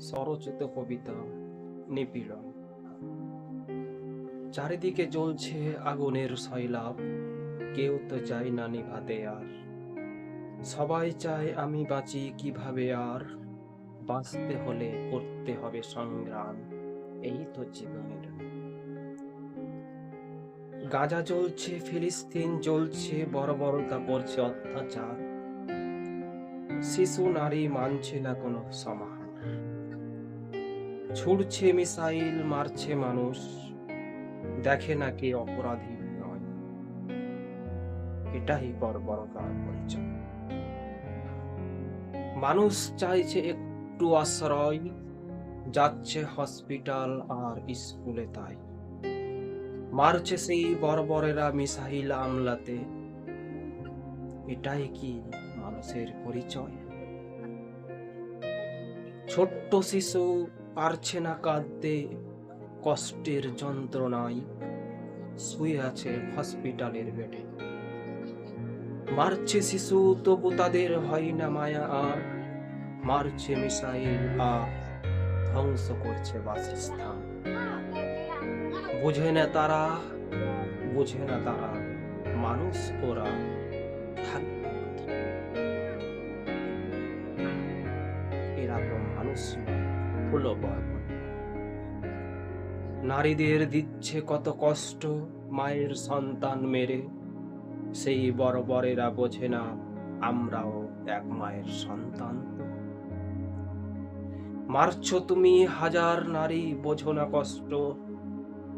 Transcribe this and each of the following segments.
স্বরচিত কবিতা, নিপীড়ন। চারিদিকে জ্বলছে আগুনের শৈলাভ কেউ তো চায় না নিভাতে আর। সবাই চায় আমি বাঁচি কীভাবে আর, বাঁচতে হলে করতে হবে সংগ্রাম, এই তো জীবনের গাজা জ্বলছে, ফিলিস্তিন জ্বলছে বর্বরতা করছে অত্যাচার। শিশু নারী মানছে না কোনো সমাহার ছুড়ছে মিসাইল, মারছে মানুষ। দেখে না কে অপরাধী নয়। এটাই বর্বরতার পরিচয়। মানুষ চাইছে একটু আশ্রয়, যাচ্ছে হসপিটাল আর স্কুলে তাই। মারছে সেই বর্বরেরা মিসাইল আমলাতে। এটাই কি মানুষের পরিচয়? ছোট্ট শিশু পারছে না কাঁদতে, কষ্টের যন্ত্রণায় শুয়ে আছে হসপিটালের বেডে। মারছে শিশু, তবু তাদের হয় না মায়া আর। মারছে মিসাইল আর ধ্বংস করছে বাসস্থান। বুঝে না তারা, বুঝে না তারা মানুষ ওরা? এরা তো মানুষ বর্বর নারীদের দিচ্ছে কত কষ্ট মায়ের সন্তান মেরে, সেই বর্বরেরা বোঝে না আমরাও এক মায়ের সন্তান। মারছো তুমি হাজার নারী, বোঝো না কষ্ট,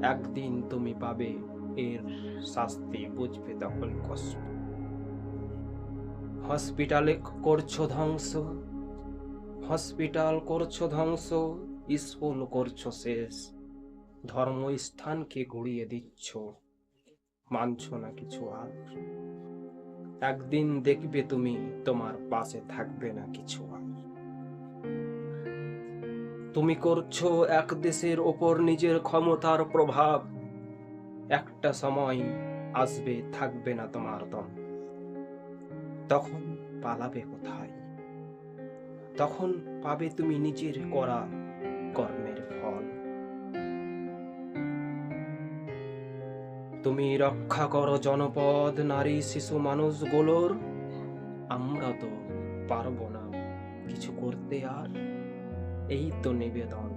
একদিন তুমি পাবে এর শাস্তি, বুঝবে তখন কষ্ট হসপিটালে করছ ধ্বংস হসপিটাল করছ ধ্বংস, স্কুল করছ শেষ। ধর্মস্থানকে গুড়িয়ে দিচ্ছ, মানছ না কিছু আর। একদিন দেখবে তুমি তোমার পাশে থাকবে না কিছু আর। তুমি করছ এক দেশের ওপর নিজের ক্ষমতার প্রভাব, একটা সময় আসবে থাকবে না তোমার দম। তখন পালাবে কোথায়? তখন পাবে তুমি নিজের করা কর্মের ফল। তুমি রক্ষা করো জনপদ, নারী, শিশু মানুষগুলোর আমরা তো পারব না কিছু করতে আর। এই তো নিবেদন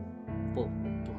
প্রভু